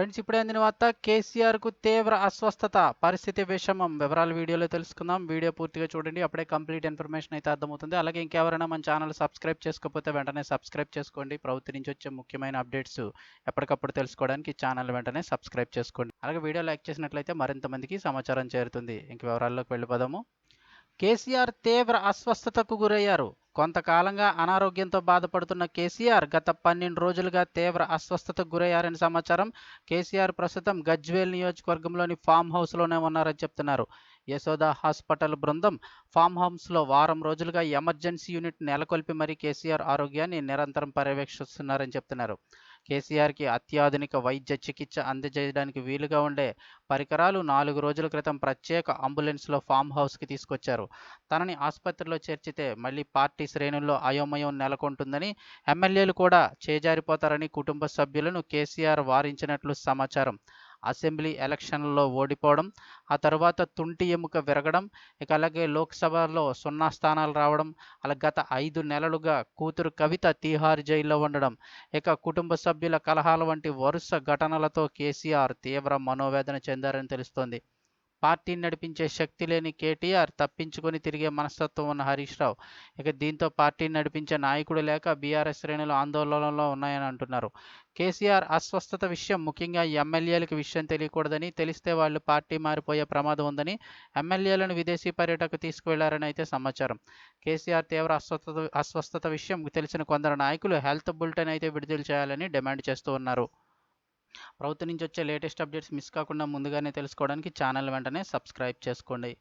Friends ఇప్పుడే అందిన వార్త కేసీఆర్కు తీవ్ర అస్వస్థత. పరిస్థితి విషమం. వివరాలు వీడియోలో తెలుసుకుందాం. వీడియో పూర్తిగా చూడండి. అప్పుడే కంప్లీట్ ఇన్ఫర్మేషన్ అయితే అర్థమవుతుంది. అలాగే ఇంకెవరైనా మన ఛానల్ సబ్స్క్రైబ్ చేసుకోకపోతే వెంటనే సబ్స్క్రైబ్ చేసుకోండి. ప్రభుత్వం నుంచి వచ్చే ముఖ్యమైన అప్డేట్స్ ఎప్పటికప్పుడు తెలుసుకోవడానికి ఛానల్ వెంటనే సబ్స్క్రైబ్ చేసుకోండి. అలాగే వీడియో లైక్ చేసినట్లయితే మరింత మందికి సమాచారం చేరుతుంది. ఇంక వివరాల్లోకి వెళ్ళిపోదాము. కేసీఆర్ తీవ్ర అస్వస్థతకు గురయ్యారు. కొంతకాలంగా అనారోగ్యంతో బాధపడుతున్న కేసీఆర్ గత పన్నెండు రోజులుగా తీవ్ర అస్వస్థతకు గురయ్యారని సమాచారం. కేసీఆర్ ప్రస్తుతం గజ్వేల్ నియోజకవర్గంలోని ఫామ్ హౌస్లోనే ఉన్నారని చెప్తున్నారు. యశోద హాస్పిటల్ బృందం ఫామ్ హౌస్లో వారం రోజులుగా ఎమర్జెన్సీ యూనిట్ నెలకొల్పి మరీ కేసీఆర్ ఆరోగ్యాన్ని నిరంతరం పర్యవేక్షిస్తున్నారని చెప్తున్నారు. కేసీఆర్కి అత్యాధునిక వైద్య చికిత్స అందజేయడానికి వీలుగా ఉండే పరికరాలు నాలుగు రోజుల క్రితం ప్రత్యేక అంబులెన్స్లో ఫామ్ హౌస్కి తీసుకొచ్చారు. తనని ఆసుపత్రిలో చేర్చితే మళ్ళీ పార్టీ శ్రేణుల్లో అయోమయం నెలకొంటుందని ఎమ్మెల్యేలు కూడా చేజారిపోతారని కుటుంబ సభ్యులను కేసీఆర్ వారించినట్లు సమాచారం. అసెంబ్లీ ఎలక్షన్లలో ఓడిపోవడం ఆ తర్వాత తుంటి ఎముక విరగడం ఇక అలాగే లోక్సభలో సున్నా స్థానాలు రావడం అలా గత ఐదు నెలలుగా కూతురు కవిత తీహార్ జైల్లో ఉండడం ఇక కుటుంబ సభ్యుల కలహాల వంటి వరుస ఘటనలతో కేసీఆర్ తీవ్ర మనోవేదన చెందారని తెలుస్తోంది. పార్టీని నడిపించే శక్తి లేని కేటీఆర్ తప్పించుకొని తిరిగే మనస్తత్వం ఉన్న హరీష్ రావు. ఇక దీంతో పార్టీని నడిపించే నాయకుడు లేక బీఆర్ఎస్ శ్రేణులు ఆందోళనలో ఉన్నాయని అంటున్నారు. కేసీఆర్ అస్వస్థత విషయం ముఖ్యంగా ఎమ్మెల్యేలకు విషయం తెలియకూడదని తెలిస్తే వాళ్ళు పార్టీ మారిపోయే ప్రమాదం ఉందని ఎమ్మెల్యేలను విదేశీ పర్యటకు తీసుకువెళ్ళారని అయితే సమాచారం. కేసీఆర్ తీవ్ర అస్వస్థత అస్వస్థత విషయం తెలిసిన కొందరు నాయకులు హెల్త్ బులెటిన్ అయితే విడుదల చేయాలని డిమాండ్ చేస్తూ ఉన్నారు. ప్రభుత్వం నుంచి వచ్చే లేటెస్ట్ అప్డేట్స్ మిస్ కాకుండా ముందుగానే తెలుసుకోవడానికి ఛానల్ వెంటనే సబ్స్క్రైబ్ చేసుకోండి.